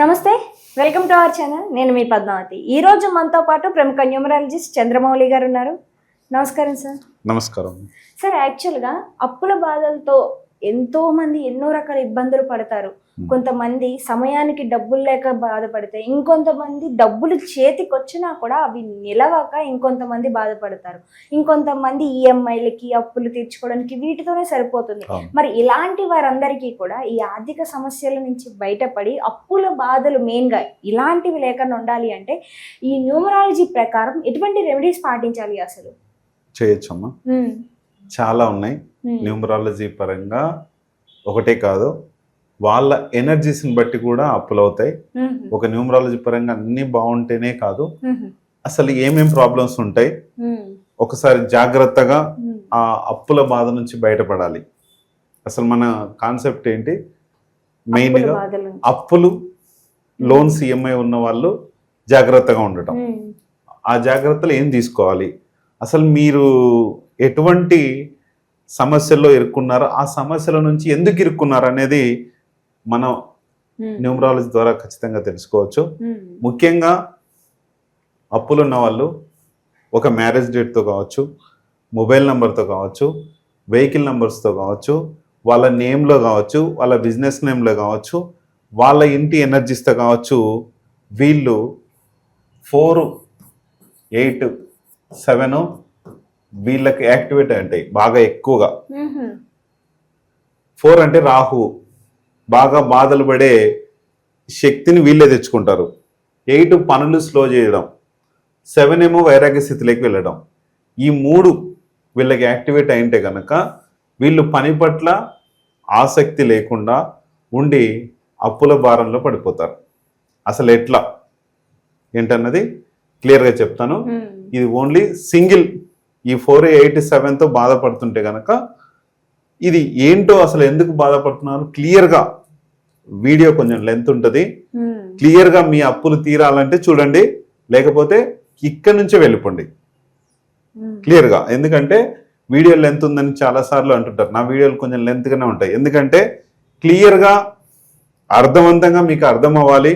నమస్తే welcome to our channel. నేను మీ పద్మావతి. ఈ రోజు మనతో పాటు ప్రముఖ న్యూమరాలజిస్ట్ చంద్రమౌళి గారు ఉన్నారు. నమస్కారం సార్. నమస్కారం. సార్ యాక్చువల్గా అప్పుల బాధలతో ఎంతో మంది ఎన్నో రకాల ఇబ్బందులు పడతారు. కొంతమంది సమయానికి డబ్బులు లేక బాధపడతాయి ఇంకొంతమంది డబ్బులు చేతికి వచ్చినా కూడా అవి నిలవక ఇంకొంతమంది బాధపడతారు. ఇంకొంతమంది ఈఎంఐలకి అప్పులు తీర్చుకోవడానికి వీటితోనే సరిపోతుంది. మరి ఇలాంటి వారందరికీ కూడా ఈ ఆర్థిక సమస్యల నుంచి బయటపడి అప్పుల బాధలు మెయిన్గా ఇలాంటివి లేకుండా ఉండాలి అంటే ఈ న్యూమరాలజీ ప్రకారం ఎటువంటి రెమెడీస్ పాటించాలి అసలు? చేయొచ్చమ్మా. చాలా ఉన్నాయి. న్యూమరాలజీ పరంగా ఒకటే కాదు వాళ్ళ ఎనర్జీస్ని బట్టి కూడా అప్పులు అవుతాయి ఒక న్యూమరాలజీ పరంగా అన్నీ బాగుంటేనే కాదు. అసలు ఏమేం ప్రాబ్లమ్స్ ఉంటాయి? ఒకసారి జాగ్రత్తగా ఆ అప్పుల బాధ నుంచి బయటపడాలి. అసలు మన కాన్సెప్ట్ ఏంటి? మెయిన్గా అప్పులు లోన్స్ ఈఎంఐ ఉన్న వాళ్ళు జాగ్రత్తగా ఉండటం. ఆ జాగ్రత్తలు ఏం తీసుకోవాలి? అసలు మీరు ఎటువంటి సమస్యల్లో ఇరుక్కున్నారో ఆ సమస్యల నుంచి ఎందుకు ఇరుక్కున్నారు అనేది మనం న్యూమరాలజీ ద్వారా ఖచ్చితంగా తెలుసుకోవచ్చు. ఉమ్, ముఖ్యంగా అప్పులు ఉన్న వాళ్ళు ఒక మ్యారేజ్ డేట్తో కావచ్చు మొబైల్ నెంబర్తో కావచ్చు వెహికల్ నెంబర్స్తో కావచ్చు వాళ్ళ నేమ్లో కావచ్చు వాళ్ళ బిజినెస్ నేమ్లో కావచ్చు వాళ్ళ ఇంటి ఎనర్జీస్తో కావచ్చు వీళ్ళు ఫోర్ ఎయిట్ సెవెన్ వీళ్ళకి యాక్టివేట్ ఉంటాయి బాగా ఎక్కువగా. ఫోర్ అంటే రాహు బాగా బాధలు పడే శక్తిని వీళ్ళే తెచ్చుకుంటారు. ఎయిట్ పనులు స్లో చేయడం సెవెన్ ఏమో వైరాగ్య స్థితిలోకి వెళ్ళడం. ఈ మూడు వీళ్ళకి యాక్టివేట్ అయింటే కనుక వీళ్ళు పని పట్ల ఆసక్తి లేకుండా ఉండి అప్పుల భారంలో పడిపోతారు. అసలు ఎట్లా? ఏంటన్నది క్లియర్గా చెప్తాను. ఉమ్, ఇది ఓన్లీ సింగిల్ ఈ ఫోర్ ఎయిట్ సెవెన్తో బాధపడుతుంటే కనుక ఇది ఏంటో అసలు ఎందుకు బాధపడుతున్నారు? క్లియర్గా వీడియో కొంచెం లెంత్ ఉంటుంది. ఉమ్, క్లియర్గా మీ అప్పులు తీరాలంటే చూడండి. లేకపోతే ఇక్కడి నుంచే వెళ్ళిపోండి. ఉమ్, క్లియర్గా ఎందుకంటే వీడియో లెంత్ ఉందని చాలాసార్లు అంటుంటారు. నా వీడియోలు కొంచెం లెంత్గానే ఉంటాయి. ఎందుకంటే క్లియర్గా అర్థవంతంగా మీకు అర్థం అవ్వాలి.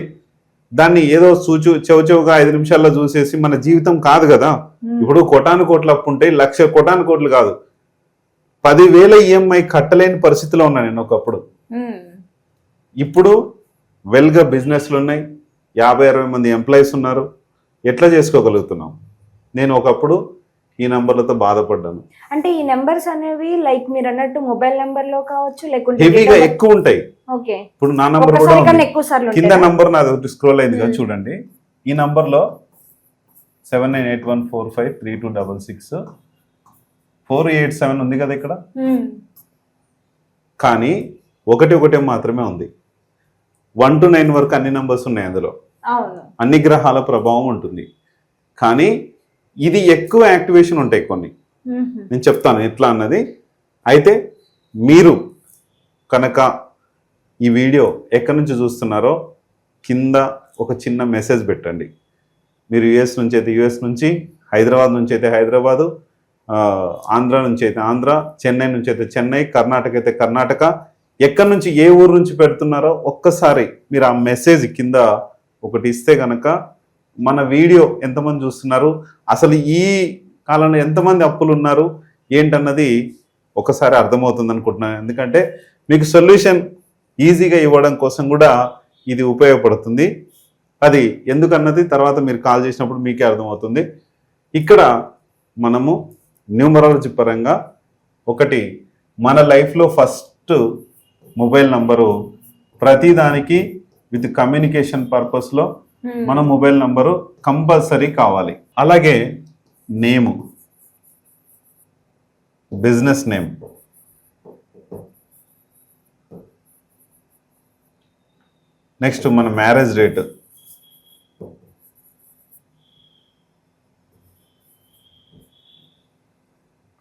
దాన్ని ఏదో సూచు చౌచౌగా ఐదు నిమిషాల్లో చూసేసి మన జీవితం కాదు కదా. ఇప్పుడు కోటాను కోట్లు అప్పు ఉంటే లక్ష కోటాను కోట్లు కాదు. పదివేల ఈఎంఐ కట్టలేని పరిస్థితిలో ఉన్నా నేను ఒకప్పుడు. ఇప్పుడు వెల్గా బిజినెస్లు ఉన్నాయి. యాభై అరవై మంది ఎంప్లాయీస్ ఉన్నారు. ఎట్లా చేసుకోగలుగుతున్నాం? నేను ఒకప్పుడు ఈ నంబర్లతో బాధపడ్డాను. అంటే ఈ నెంబర్స్ అనేవి లైక్ మీరు అన్నట్టు మొబైల్ నెంబర్లో కావచ్చు లేకుంటే హెవీగా ఎక్కువ ఉంటాయి. ఓకే. ఇప్పుడు నా నంబర్ కూడా కింద? నంబర్ నాది ఒకటి స్క్రోల్ అయింది కదా. చూడండి. ఈ నంబర్లో seven nine eight one four five three two double six four eight seven ఉంది కదా ఇక్కడ? కానీ ఒకటి ఒకటే మాత్రమే ఉంది. వన్ టు నైన్ వరకు అన్ని నంబర్స్ ఉన్నాయి అందులో. అన్ని గ్రహాల ప్రభావం ఉంటుంది. కానీ ఇది ఎక్కువ యాక్టివేషన్ ఉంటాయి కొన్ని. నేను చెప్తాను ఎట్లా అన్నది. అయితే మీరు కనుక ఈ వీడియో ఎక్కడి నుంచి చూస్తున్నారో కింద ఒక చిన్న మెసేజ్ పెట్టండి. మీరు యుఎస్ నుంచి అయితే యుఎస్ నుంచి హైదరాబాద్ నుంచి అయితే హైదరాబాదు ఆంధ్ర నుంచి అయితే ఆంధ్ర చెన్నై నుంచి అయితే చెన్నై కర్ణాటక అయితే కర్ణాటక ఎక్కడి నుంచి ఏ ఊరు నుంచి పెడుతున్నారో ఒక్కసారి మీరు ఆ మెసేజ్ కింద ఒకటి ఇస్తే కనుక మన వీడియో ఎంతమంది చూస్తున్నారు? అసలు ఈ కాలంలో ఎంతమంది అప్పులు ఉన్నారు? ఏంటన్నది ఒకసారి అర్థమవుతుంది అనుకుంటున్నాను. ఎందుకంటే మీకు సొల్యూషన్ ఈజీగా ఇవ్వడం కోసం కూడా ఇది ఉపయోగపడుతుంది. అది ఎందుకన్నది తర్వాత మీరు కాల్ చేసినప్పుడు మీకే అర్థమవుతుంది. ఇక్కడ మనము న్యూమరాలజీ పరంగా ఒకటి మన లైఫ్లో ఫస్ట్ మొబైల్ నంబరు ప్రతిదానికి విత్ కమ్యూనికేషన్ పర్పస్లో ఉమ్, మన మొబైల్ నంబరు కంపల్సరీ కావాలి. అలాగే నేము. Business name. నెక్స్ట్ మన మ్యారేజ్ డేట్.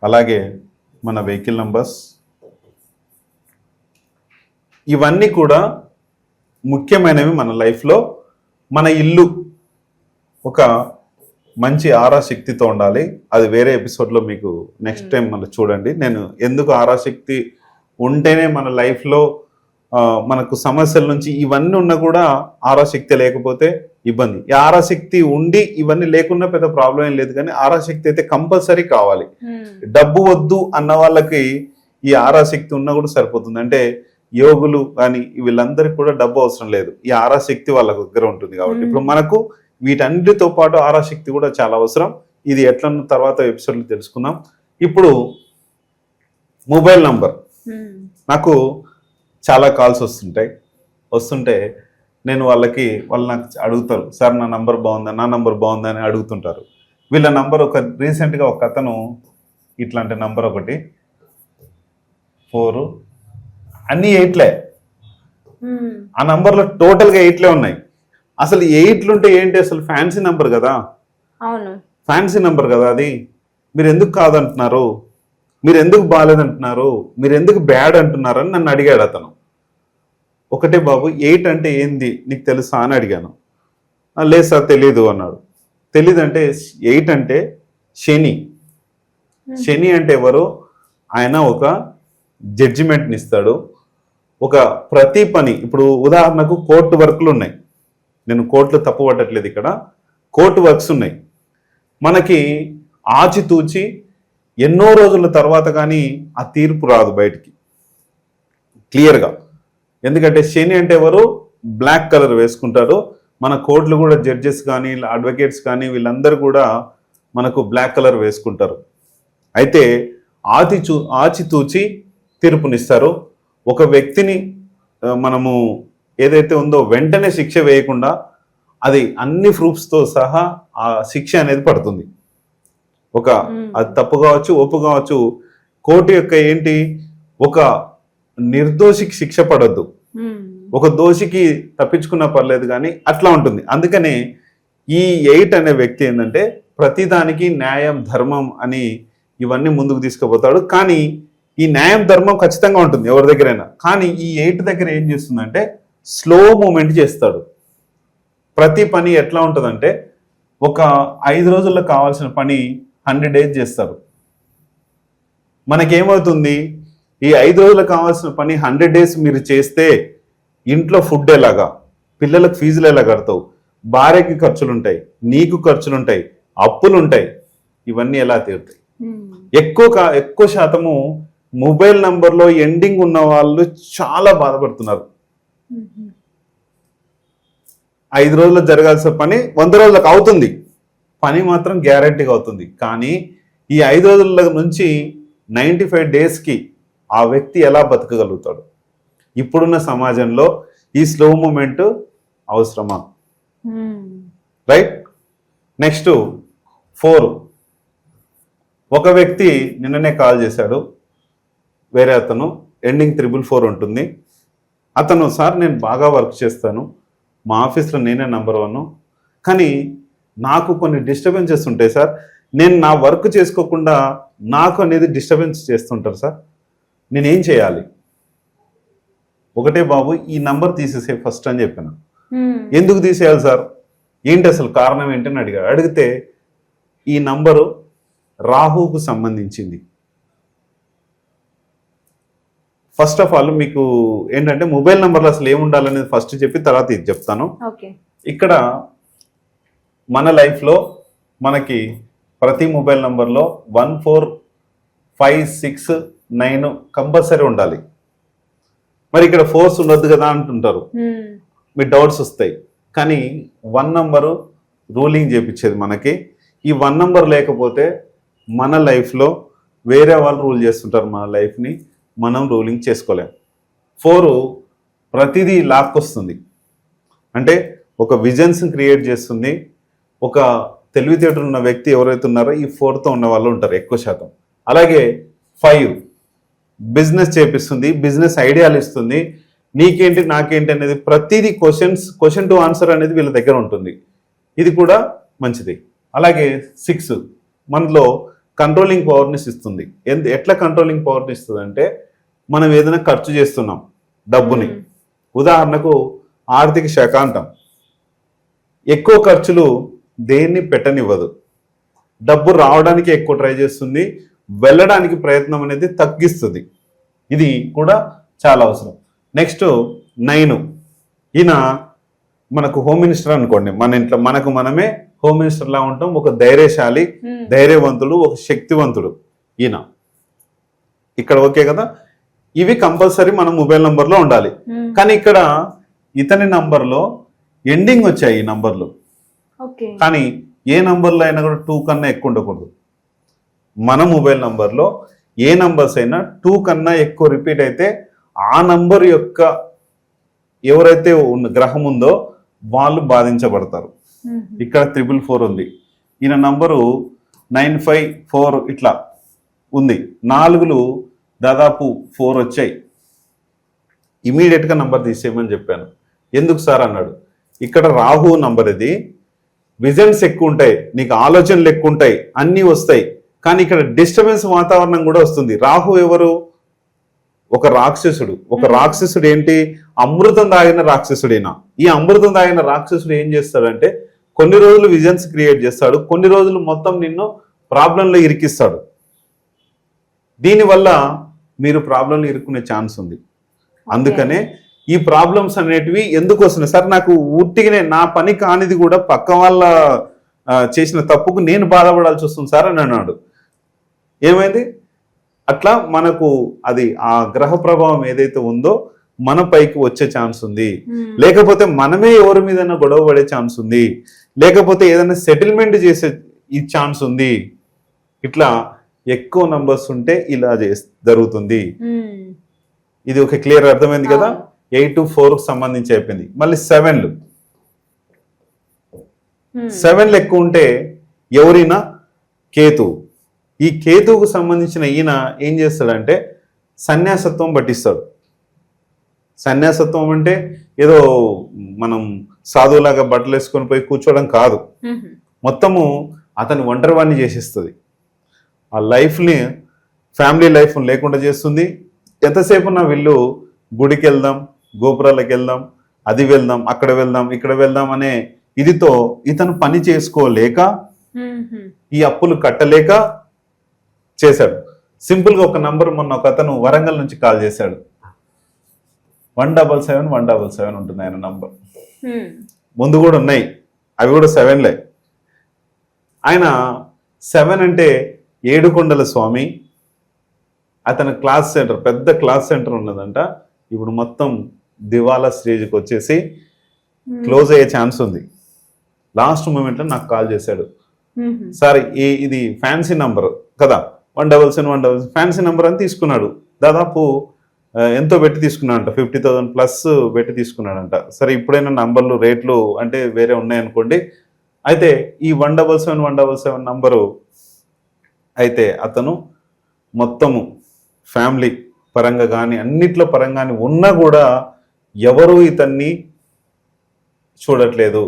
అలాగే మన వెహికల్ నంబర్స్. ఇవన్నీ కూడా ముఖ్యమైనవి మన లైఫ్లో. మన ఇల్లు ఒక మంచి ఆరా శక్తితో ఉండాలి. అది వేరే ఎపిసోడ్లో మీకు నెక్స్ట్ టైం మళ్ళీ చూడండి. నేను ఎందుకు ఆరా శక్తి ఉంటేనే మన లైఫ్లో మనకు సమస్యల నుంచి ఇవన్నీ ఉన్నా కూడా ఆరాశక్తి లేకపోతే ఇబ్బంది. ఈ ఆరాశక్తి ఉండి ఇవన్నీ లేకున్నా పెద్ద ప్రాబ్లం ఏం లేదు కానీ ఆరాశక్తి అయితే కంపల్సరీ కావాలి. డబ్బు వద్దు అన్న వాళ్ళకి ఈ ఆరాశక్తి ఉన్నా కూడా సరిపోతుంది. అంటే యోగులు కానీ వీళ్ళందరికీ కూడా డబ్బు అవసరం లేదు. ఈ ఆరాశక్తి వాళ్ళ దగ్గర ఉంటుంది కాబట్టి. ఇప్పుడు మనకు వీటన్నిటితో పాటు ఆరాశక్తి కూడా చాలా అవసరం. ఇది ఎట్లా తర్వాత ఎపిసోడ్లో తెలుసుకుందాం. ఇప్పుడు మొబైల్ నంబర్. నాకు చాలా కాల్స్ వస్తుంటాయి. వస్తుంటే నేను వాళ్ళకి వాళ్ళు నాకు అడుగుతారు సార్ నా నంబర్ బాగుందా? నా నంబర్ బాగుందా? అని అడుగుతుంటారు. వీళ్ళ నంబర్ ఒక రీసెంట్గా ఒక అతను ఇట్లాంటి నంబర్ ఒకటి. ఫోరు అన్నీ ఎయిట్లే. ఆ నంబర్లో టోటల్గా ఎయిట్లే ఉన్నాయి. అసలు ఎయిట్లు ఉంటే ఏంటి అసలు ఫ్యాన్సీ నంబర్ కదా? అవును. ఫ్యాన్సీ నంబర్ కదా అది? మీరు ఎందుకు కాదంటున్నారు? మీరు ఎందుకు బాగాలేదంటున్నారు మీరు ఎందుకు బ్యాడ్ అంటున్నారు అని నన్ను అడిగాడు అతను. ఒకటే బాబు ఎయిట్ అంటే ఏంది? నీకు తెలుసా అని అడిగాను. "ఆ, లేదు సార్ తెలీదు అన్నాడు. తెలీదు అంటే ఎయిట్ అంటే శని. శని అంటే ఎవరు? ఆయన ఒక జడ్జిమెంట్ని ఇస్తాడు. ఒక ప్రతి పని ఇప్పుడు ఉదాహరణకు కోర్టు వర్క్లు ఉన్నాయి. నేను కోర్టులు తప్పు పట్టట్లేదు ఇక్కడ. కోర్టు వర్క్స్ ఉన్నాయి. మనకి ఆచితూచి ఎన్నో రోజుల తర్వాత కానీ ఆ తీర్పు రాదు బయటికి. క్లియర్గా. ఎందుకంటే శని అంటే ఎవరు? బ్లాక్ కలర్ వేసుకుంటారు. మన కోర్టులు కూడా జడ్జెస్ కానీ అడ్వకేట్స్ కానీ వీళ్ళందరూ కూడా మనకు బ్లాక్ కలర్ వేసుకుంటారు. అయితే ఆచి చూ ఆచితూచి తీర్పునిస్తారు. ఒక వ్యక్తిని మనము ఏదైతే ఉందో వెంటనే శిక్ష వేయకుండా అది అన్ని ప్రూఫ్స్తో సహా ఆ శిక్ష అనేది పడుతుంది. ఒక. అది తప్పు కావచ్చు ఒప్పు కావచ్చు కోర్టు యొక్క ఏంటి ఒక నిర్దోషికి శిక్ష పడద్దు. ఒక దోషికి తప్పించుకున్నా పర్లేదు కానీ అట్లా ఉంటుంది. అందుకనే ఈ ఎయిట్ అనే వ్యక్తి ఏంటంటే ప్రతిదానికి న్యాయం ధర్మం అని ఇవన్నీ ముందుకు తీసుకుపోతాడు. కానీ ఈ న్యాయం ధర్మం ఖచ్చితంగా ఉంటుంది ఎవరి దగ్గరైనా. కానీ ఈ ఎయిట్ దగ్గర ఏం చేస్తుందంటే స్లో మూమెంట్ చేస్తాడు. ప్రతి పని ఎట్లా ఉంటుందంటే ఒక ఐదు రోజుల్లో కావాల్సిన పని హండ్రెడ్ డేస్ చేస్తారు మనకేమవుతుంది? ఈ ఐదు రోజులకు కావాల్సిన పని హండ్రెడ్ డేస్ మీరు చేస్తే ఇంట్లో ఫుడ్ ఎలాగా? పిల్లలకు ఫీజులు ఎలా కడతావు? భార్యకి ఖర్చులు ఉంటాయి నీకు ఖర్చులు ఉంటాయి అప్పులు ఉంటాయి ఇవన్నీ ఎలా తీరుతాయి? ఎక్కువ కా- ఎక్కువ శాతము మొబైల్ నంబర్లో ఎండింగ్ ఉన్న వాళ్ళు చాలా బాధపడుతున్నారు. ఐదు రోజుల్లో జరగాల్సిన పని వంద రోజులకు అవుతుంది. పని మాత్రం గ్యారంటీగా అవుతుంది. కానీ ఈ ఐదు రోజుల నుంచి నైంటీ ఫైవ్ డేస్కి ఆ వ్యక్తి ఎలా బతకగలుగుతాడు? ఇప్పుడున్న సమాజంలో ఈ స్లో మూమెంట్ అవసరమా? రైట్ నెక్స్ట్ ఫోర్ ఒక వ్యక్తి నిన్ననే కాల్ చేశాడు. వేరే అతను ఎండింగ్ త్రిబుల్ ఫోర్ ఉంటుంది. అతను సార్ నేను బాగా వర్క్ చేస్తాను. మా ఆఫీస్లో నేనే నంబర్ వన్ కానీ నాకు కొన్ని డిస్టర్బెన్సెస్ ఉంటాయి సార్. నేను నా వర్క్ చేసుకోకుండా నాకు అనేది డిస్టర్బెన్స్ చేస్తుంటారు సార్. నేనేం చేయాలి? ఒకటే బాబు ఈ నంబర్ తీసేసే ఫస్ట్ అని చెప్పాను. ఎందుకు తీసేయాలి సార్? ఏంటి అసలు కారణం ఏంటని అడిగాడు. అడిగితే ఈ నంబరు రాహుకు సంబంధించింది. ఫస్ట్ ఆఫ్ ఆల్ మీకు ఏంటంటే మొబైల్ నెంబర్లు అసలు ఏముండాలనేది ఫస్ట్ చెప్పి తర్వాత ఇది చెప్తాను. ఇక్కడ మన లైఫ్లో మనకి ప్రతి మొబైల్ నంబర్లో one four five six nine compulsory ఉండాలి. మరి ఇక్కడ ఫోర్స్ ఉండొద్దు కదా అంటుంటారు. మీ డౌట్స్ వస్తాయి. కానీ వన్ నంబరు రూలింగ్ చేపించేది మనకి. ఈ వన్ నంబర్ లేకపోతే మన లైఫ్లో వేరే వాళ్ళు రూల్ చేస్తుంటారు మన లైఫ్ని మనం రూలింగ్ చేసుకోలేం. ఫోర్ ప్రతిదీ లాక్కొస్తుంది. అంటే ఒక విజన్స్ని క్రియేట్ చేస్తుంది. ఒక తెలివితేటలు ఉన్న వ్యక్తి ఎవరైతే ఉన్నారో ఈ ఫోర్తో ఉన్న వాళ్ళు ఉంటారు ఎక్కువ శాతం. అలాగే ఫైవ్ బిజినెస్ చేపిస్తుంది. బిజినెస్ ఐడియాలు ఇస్తుంది. నీకేంటి నాకేంటి అనేది ప్రతిదీ క్వశ్చన్స్ క్వశ్చన్ టు ఆన్సర్ అనేది వీళ్ళ దగ్గర ఉంటుంది. ఇది కూడా మంచిది. అలాగే సిక్స్ మనలో కంట్రోలింగ్ పవర్ని ఇస్తుంది. ఎందు ఎట్లా కంట్రోలింగ్ పవర్ని ఇస్తుంది అంటే మనం ఏదైనా ఖర్చు చేస్తున్నాం డబ్బుని. ఉదాహరణకు ఆర్థిక శాఖ అంటాం. ఎక్కువ ఖర్చులు దేన్ని పెట్టనివ్వదు. డబ్బు రావడానికి ఎక్కువ ట్రై చేస్తుంది వెళ్ళడానికి ప్రయత్నం అనేది తగ్గిస్తుంది. ఇది కూడా చాలా అవసరం. Next nine. ఈయన మనకు హోమ్ మినిస్టర్ అనుకోండి మన ఇంట్లో మనకు మనమే హోమ్ మినిస్టర్ లా ఉంటాం ఒక ధైర్యశాలి ఉమ్. ధైర్యవంతుడు ఒక శక్తివంతుడు ఈయన ఇక్కడ ఓకే కదా ఇవి కంపల్సరీ మన మొబైల్ నంబర్లో ఉండాలి ఉమ్. కానీ ఇక్కడ ఇతని నంబర్లో ఎండింగ్ వచ్చాయి ఈ నంబర్లు కానీ ఏ నంబర్లో అయినా కూడా టూ కన్నా ఎక్కువ ఉండకూడదు మన మొబైల్ నంబర్లో ఏ నంబర్స్ అయినా టూ కన్నా ఎక్కువ రిపీట్ అయితే ఆ నంబర్ యొక్క ఎవరైతే ఉన్న గ్రహం ఉందో వాళ్ళు బాధించబడతారు. ఇక్కడ త్రిబుల్ ఫోర్ ఉంది. ఈయన నంబరు నైన్ ఫైవ్ ఫోర్ ఇట్లా ఉంది. నాలుగులు దాదాపు ఫోర్ వచ్చాయి. ఇమీడియట్గా నంబర్ తీసేయమని చెప్పాను. ఎందుకు సార్ అన్నాడు. ఇక్కడ రాహు నంబర్ ఇది. విజన్స్ ఎక్కువ ఉంటాయి. నీకు ఆలోచనలు ఎక్కువ ఉంటాయి. అన్నీ వస్తాయి. కానీ ఇక్కడ డిస్టర్బెన్స్ వాతావరణం కూడా వస్తుంది. రాహు ఎవరు? ఒక రాక్షసుడు. ఒక రాక్షసుడు ఏంటి? అమృతం తాగిన రాక్షసుడేనా? ఈ అమృతం తాగిన రాక్షసుడు ఏం చేస్తాడంటే కొన్ని రోజులు విజన్స్ క్రియేట్ చేస్తాడు కొన్ని రోజులు మొత్తం నిన్ను ప్రాబ్లంలో ఇరికిస్తాడు. దీనివల్ల మీరు ప్రాబ్లంలో ఇరుక్కునే ఛాన్స్ ఉంది. అందుకనే ఈ ప్రాబ్లమ్స్ అనేటివి ఎందుకు వస్తున్నాయి? సార్ నాకు ఉట్టిగానే నా పని కానిది కూడా పక్క వాళ్ళ చేసిన తప్పుకు నేను బాధపడాల్సి వస్తుంది సార్ అని అన్నాడు. ఏమైంది? అట్లా మనకు అది ఆ గ్రహ ప్రభావం ఏదైతే ఉందో మన పైకి వచ్చే ఛాన్స్ ఉంది. ఉమ్. లేకపోతే మనమే ఎవరి మీదైనా గొడవ పడే ఛాన్స్ ఉంది. లేకపోతే ఏదైనా సెటిల్మెంట్ చేసే ఈ ఛాన్స్ ఉంది. ఇట్లా ఎక్కువ నంబర్స్ ఉంటే ఇలా జరుగుతుంది. ఉమ్. ఇది ఒక క్లియర్ అర్థమైంది కదా. ఎయిట్ టు ఫోర్ సంబంధించి అయిపోయింది. మళ్ళీ సెవెన్లు. సెవెన్లు ఎక్కువ ఉంటే ఎవరైనా? కేతు. ఈ కేతువుకు సంబంధించిన ఈయన ఏం చేస్తాడంటే సన్యాసత్వం పట్టిస్తాడు. సన్యాసత్వం అంటే ఏదో మనం సాధువులాగా బట్టలు వేసుకొని పోయి కూర్చోవడం కాదు. మొత్తము అతని ఒంటరివాణ్ణి చేసేస్తుంది ఆ లైఫ్ని ఫ్యామిలీ లైఫ్ లేకుండా చేస్తుంది ఎంతసేపు నా వీళ్ళు గుడికి వెళ్దాం గోపురాలకు వెళ్దాం అది వెళ్దాం అక్కడ వెళ్దాం ఇక్కడ వెళ్దాం అనే ఇదితో ఇతను పని చేసుకోలేక. ఈ అప్పులు కట్టలేక చేశాడు సింపుల్గా ఒక నంబర్ మొన్న ఒక అతను వరంగల్ నుంచి కాల్ చేశాడు one double seven one double seven ఉంటుంది ఆయన నంబర్. ముందు కూడా ఉన్నాయి. అవి కూడా సెవెన్లే. ఆయన సెవెన్ అంటే ఏడుకొండల స్వామి. అతని క్లాస్ సెంటర్ పెద్ద క్లాస్ సెంటర్ ఉన్నదంట. ఇప్పుడు మొత్తం దివాలా స్టేజ్కి వచ్చేసి క్లోజ్ అయ్యే ఛాన్స్ ఉంది. లాస్ట్ మూమెంట్లో నాకు కాల్ చేశాడు. సార్ ఈ ఇది ఫ్యాన్సీ నంబర్ కదా? One double seven one double fancy number అని తీసుకున్నాడు. దాదాపు ఎంతో పెట్టి తీసుకున్నాడంట. ఫిఫ్టీ థౌసండ్ ప్లస్ పెట్టి తీసుకున్నాడంట. సరే ఇప్పుడైనా నంబర్లు రేట్లు అంటే వేరే ఉన్నాయనుకోండి. అయితే ఈ one double seven one double seven number అయితే అతను మొత్తము ఫ్యామిలీ పరంగా కానీ అన్నిట్లో పరంగా కానీ ఉన్నా కూడా ఎవరు ఇతన్ని చూడట్లేదు.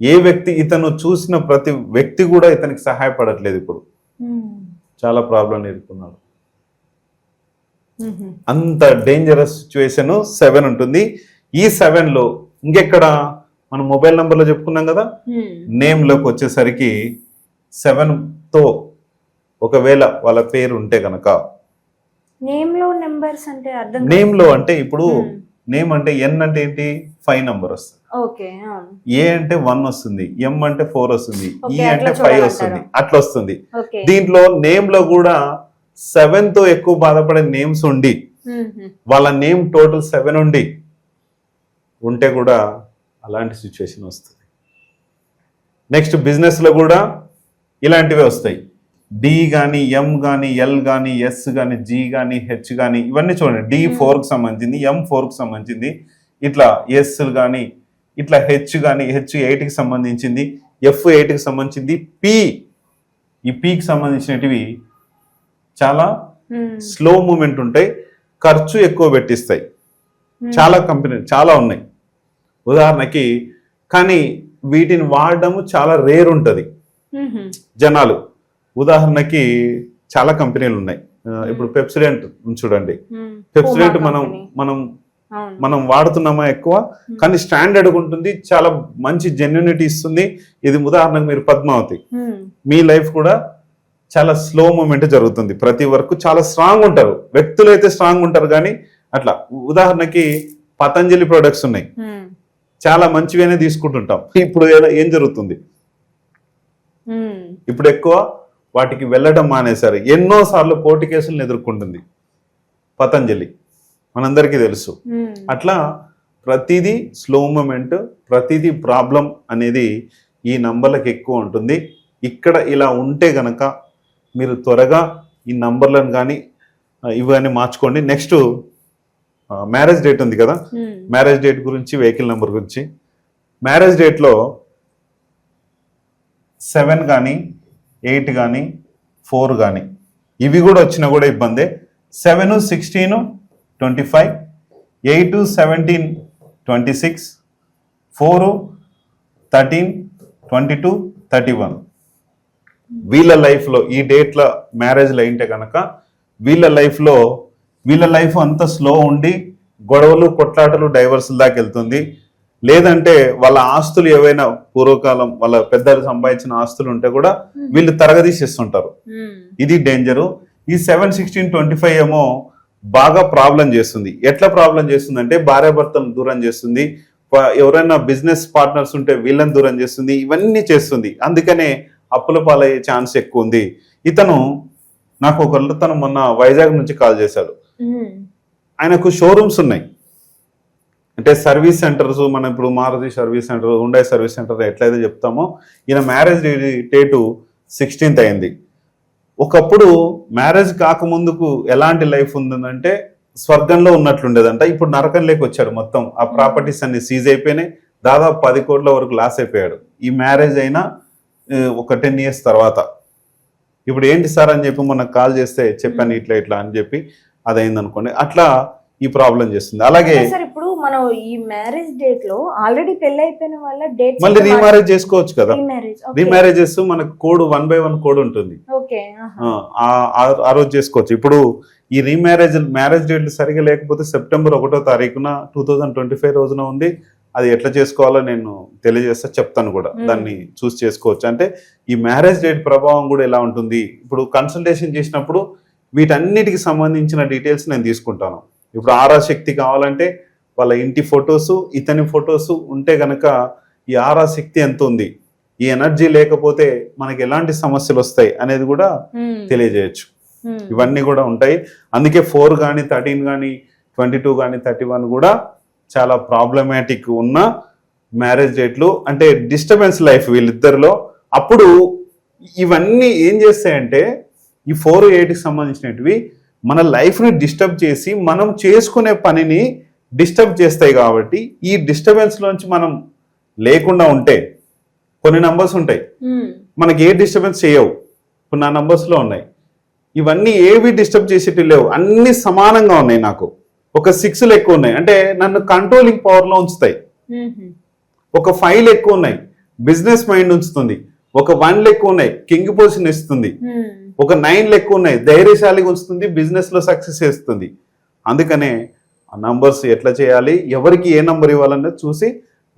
ఏ వ్యక్తి ఇతను చూసిన ప్రతి వ్యక్తి కూడా ఇతనికి సహాయపడట్లేదు ఇప్పుడు. ఉమ్. చాలా ప్రాబ్లం ఎదుర్కొన్నాడు. అంత డేంజరస్ సిచ్యువేషన్ సెవెన్ ఉంటుంది. ఈ సెవెన్లో ఇంకెక్కడ? మనం మొబైల్ నంబర్లో చెప్పుకున్నాం కదా? ఉమ్. నేమ్లోకి వచ్చేసరికి సెవెన్తో ఒకవేళ వాళ్ళ పేరు ఉంటే కనుక నేమ్లో నెంబర్స్ అంటే అర్థం నేమ్లో అంటే ఇప్పుడు. నేమ్ అంటే ఎన్ అంటే ఏంటి? ఫైవ్ నంబర్ వస్తుంది. ఏ అంటే వన్ వస్తుంది. ఎం అంటే ఫోర్ వస్తుంది. ఈ Okay, అంటే ఫైవ్. వస్తుంది. అట్లా వస్తుంది. దీంట్లో నేమ్లో కూడా సెవెన్తో ఎక్కువ బాధపడే నేమ్స్ ఉండి. వాళ్ళ నేమ్ టోటల్ సెవెన్ ఉండి ఉంటే కూడా అలాంటి సిచ్యువేషన్ వస్తుంది. నెక్స్ట్ బిజినెస్లో కూడా ఇలాంటివే వస్తాయి. డి కానీ ఎం కానీ ఎల్ కానీ ఎస్ కానీ జి కానీ హెచ్ కానీ ఇవన్నీ చూడండి. డి ఫోర్కి సంబంధించింది ఎం ఫోర్కి సంబంధించింది ఇట్లా ఎస్ కానీ ఇట్లా హెచ్ కానీ హెచ్ ఎయిట్కి సంబంధించింది ఎఫ్ ఎయిట్కి సంబంధించింది పి ఈ పికి సంబంధించినటివి చాలా. స్లో మూమెంట్ ఉంటాయి ఖర్చు ఎక్కువ పెట్టిస్తాయి ఉమ్. చాలా కంపెనీ చాలా ఉన్నాయి ఉదాహరణకి కానీ వీటిని వాడడము చాలా రేర్ ఉంటుంది. జనాలు ఉదాహరణకి చాలా కంపెనీలు ఉన్నాయి ఆ, ఇప్పుడు పెప్సిడెంట్ చూడండి. పెప్సిడెంట్ మనం. మనం మనం వాడుతున్నామా ఎక్కువ కానీ స్టాండర్డ్ ఉంటుంది చాలా మంచి జెన్యునిటీ ఇస్తుంది ఇది ఉదాహరణకు మీరు పద్మావతి. మీ లైఫ్ కూడా చాలా స్లో మూమెంట్ జరుగుతుంది. ప్రతి వరకు చాలా స్ట్రాంగ్ ఉంటారు. వ్యక్తులు అయితే స్ట్రాంగ్ ఉంటారు కానీ అట్లా. ఉదాహరణకి పతంజలి ప్రొడక్ట్స్ ఉన్నాయి. చాలా మంచిగానే తీసుకుంటుంటాం. ఇప్పుడు ఏ- ఏం జరుగుతుంది? ఇప్పుడు ఎక్కువ వాటికి వెళ్ళడం మానేశారు. ఎన్నో సార్లు కోర్టు కేసులను ఎదుర్కొంటుంది. పతంజలి. మనందరికీ తెలుసు. అట్లా ప్రతిదీ స్లో మూమెంట్ ప్రతిదీ ప్రాబ్లం అనేది ఈ నంబర్లకు ఎక్కువ ఉంటుంది. ఇక్కడ ఇలా ఉంటే గనక మీరు త్వరగా ఈ నంబర్లను కానీ ఇవన్నీ మార్చుకోండి. నెక్స్ట్ మ్యారేజ్ డేట్ ఉంది కదా? మ్యారేజ్ డేట్ గురించి వెహికల్ నెంబర్ గురించి. మ్యారేజ్ డేట్లో సెవెన్ కానీ ఎయిట్ కానీ ఫోర్ కానీ ఇవి కూడా వచ్చినా కూడా ఇబ్బందే. Seven sixteen twenty five eight seventeen twenty six four thirteen twenty two thirty one. వీళ్ళ లైఫ్లో ఈ డేట్ల మ్యారేజ్లు అయింటే కనుక వీళ్ళ లైఫ్లో వీళ్ళ లైఫ్ అంతా స్లో ఉండి గొడవలు కొట్లాటలు డైవర్స్ దాకా వెళ్తుంది. లేదంటే వాళ్ళ ఆస్తులు ఏవైనా పూర్వకాలం వాళ్ళ పెద్దలు సంపాదించిన ఆస్తులు ఉంటే కూడా వీళ్ళు తరగదీసేస్తుంటారు. ఇది డేంజరు ఈ సెవెన్ సిక్స్టీన్ ట్వంటీ ఫైవ్ ఏమో బాగా ప్రాబ్లం చేస్తుంది. ఎట్లా ప్రాబ్లం చేస్తుంది అంటే భార్యాభర్తలను దూరం చేస్తుంది. ఎవరైనా బిజినెస్ పార్ట్నర్స్ ఉంటే వీళ్ళని దూరం చేస్తుంది. ఇవన్నీ చేస్తుంది. అందుకనే అప్పుల పాలయ్యే ఛాన్స్ ఎక్కువ ఉంది. ఇతను నాకు ఒక తను మొన్న వైజాగ్ నుంచి కాల్ చేశాడు. ఆయనకు షోరూమ్స్ ఉన్నాయి. అంటే సర్వీస్ సెంటర్స్ మనం ఇప్పుడు మారుతి సర్వీస్ సెంటర్ ఉండే సర్వీస్ సెంటర్ ఎట్లయితే చెప్తామో ఈయన మ్యారేజ్ డేటు సిక్స్టీన్త్ అయింది. ఒకప్పుడు మ్యారేజ్ కాకముందుకు ఎలాంటి లైఫ్ ఉందంటే స్వర్గంలో ఉన్నట్లుండేదంట. ఇప్పుడు నరకంలోకి వచ్చాడు మొత్తం. ఆ ప్రాపర్టీస్ అన్ని సీజ్ అయిపోయినాయి. దాదాపు పది కోట్ల వరకు లాస్ అయిపోయాడు. ఈ మ్యారేజ్ అయినా ఒక టెన్ ఇయర్స్ తర్వాత. ఇప్పుడు ఏంటి సార్ అని చెప్పి మనకు కాల్ చేస్తే చెప్పాను ఇట్లా ఇట్లా అని చెప్పి అది అయింది అనుకోండి అట్లా ఈ ప్రాబ్లం చేస్తుంది. అలాగే సార్ ఇప్పుడు మనం ఈ మ్యారేజ్ డేట్లో ఆల్రెడీ పెళ్ళి అయిపోయిన వాళ్ళ డేట్ మళ్ళీ రీమ్యారేజ్ చేసుకోవచ్చు కదా. రీమ్యారేజ్ రీమ్యారేజెస్ మనకు code one by one code ఉంటుంది. ఆ రోజు చేసుకోవచ్చు. ఇప్పుడు ఈ రీమ్యారేజ్ మ్యారేజ్ డేట్లు సరిగా లేకపోతే సెప్టెంబర్ ఒకటో తారీఖున టూ థౌజండ్ ట్వంటీ ఫైవ్ రోజున ఉంది. అది ఎట్లా చేసుకోవాలో నేను తెలియజేస్తా చెప్తాను కూడా. దాన్ని చూస్ చేసుకోవచ్చు. అంటే ఈ మ్యారేజ్ డేట్ ప్రభావం కూడా ఎలా ఉంటుంది? ఇప్పుడు కన్సల్టేషన్ చేసినప్పుడు వీటన్నిటికి సంబంధించిన డీటెయిల్స్ నేను తీసుకుంటాను. ఇప్పుడు ఆరా శక్తి కావాలంటే వాళ్ళ ఇంటి ఫొటోస్ ఇతని ఫొటోస్ ఉంటే గనక ఈ ఆరా శక్తి ఎంత ఉంది? ఈ ఎనర్జీ లేకపోతే మనకి ఎలాంటి సమస్యలు వస్తాయి అనేది కూడా తెలియజేయచ్చు. ఇవన్నీ కూడా ఉంటాయి. అందుకే ఫోర్ కానీ థర్టీన్ కానీ ట్వంటీ టూ కానీ థర్టీ వన్ కూడా చాలా ప్రాబ్లమాటిక్ ఉన్న మ్యారేజ్ డేట్లు అంటే డిస్టర్బెన్స్ లైఫ్ వీళ్ళిద్దరిలో. అప్పుడు ఇవన్నీ ఏం చేస్తాయంటే ఈ ఫోర్ ఎయిట్కి సంబంధించినవి మన లైఫ్ని డిస్టర్బ్ చేసి మనం చేసుకునే పనిని డిస్టర్బ్ చేస్తాయి కాబట్టి ఈ డిస్టర్బెన్స్లోంచి మనం లేకుండా ఉంటే కొన్ని నంబర్స్ ఉంటాయి. మనకి ఏ డిస్టర్బెన్స్ చేయవు. ఇప్పుడు నా నంబర్స్లో ఉన్నాయి. ఇవన్నీ ఏవి డిస్టర్బ్ చేసేటి లేవు. అన్ని సమానంగా ఉన్నాయి నాకు. ఒక సిక్స్లు ఎక్కువ ఉన్నాయి అంటే నన్ను కంట్రోలింగ్ పవర్లో ఉంచుతాయి. ఒక ఫైవ్ ఎక్కువ ఉన్నాయి బిజినెస్ మైండ్ ఉంచుతుంది. ఒక వన్ ఎక్కువ ఉన్నాయి కింగ్ పొజిషన్ ఇస్తుంది ఒక నైన్ ఎక్కువ ఉన్నాయి ధైర్యశాలిగా ఉంచుతుంది. బిజినెస్లో సక్సెస్ చేస్తుంది. అందుకనే ఆ నంబర్స్ ఎట్లా చేయాలి? ఎవరికి ఏ నంబర్ ఇవ్వాలన్నది చూసి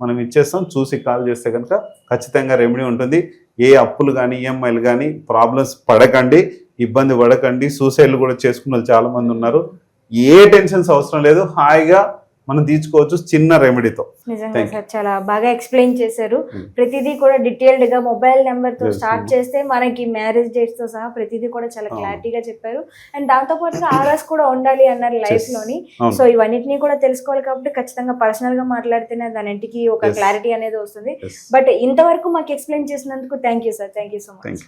మనం ఇచ్చేస్తాం. చూసి కాల్ చేస్తే కనుక ఖచ్చితంగా రెమెడీ ఉంటుంది. ఏ అప్పులు కానీ ఈఎంఐలు కానీ ప్రాబ్లమ్స్ పడకండి. ఇబ్బంది పడకండి. సూసైడ్లు కూడా చేసుకున్న వాళ్ళు చాలా మంది ఉన్నారు. ఏ టెన్షన్స్ అవసరం లేదు హాయిగా మనం తీర్చుకోవచ్చు చిన్న రెమెడీతో నిజంగా సార్ చాలా బాగా ఎక్స్ప్లెయిన్ చేశారు Hmm. ప్రతిదీ కూడా డీటెయిల్డ్గా మొబైల్ నెంబర్తో స్టార్ట్ ma'am. చేస్తే మనకి మ్యారేజ్ డేట్స్తో సహా ప్రతిదీ కూడా చాలా అవును. క్లారిటీగా చెప్పారు అండ్ దాంతో పాటుగా ఆర్ఎస్ కూడా ఉండాలి అన్నారు లైఫ్. లోని. సో ఇవన్నిటిని కూడా తెలుసుకోవాలి కాబట్టి ఖచ్చితంగా పర్సనల్గా మాట్లాడితేనే దానింటికి ఒక. క్లారిటీ అనేది వస్తుంది. బట్ ఇంతవరకు మాకు ఎక్స్ప్లెయిన్ చేసినందుకు thank you sir thank you so much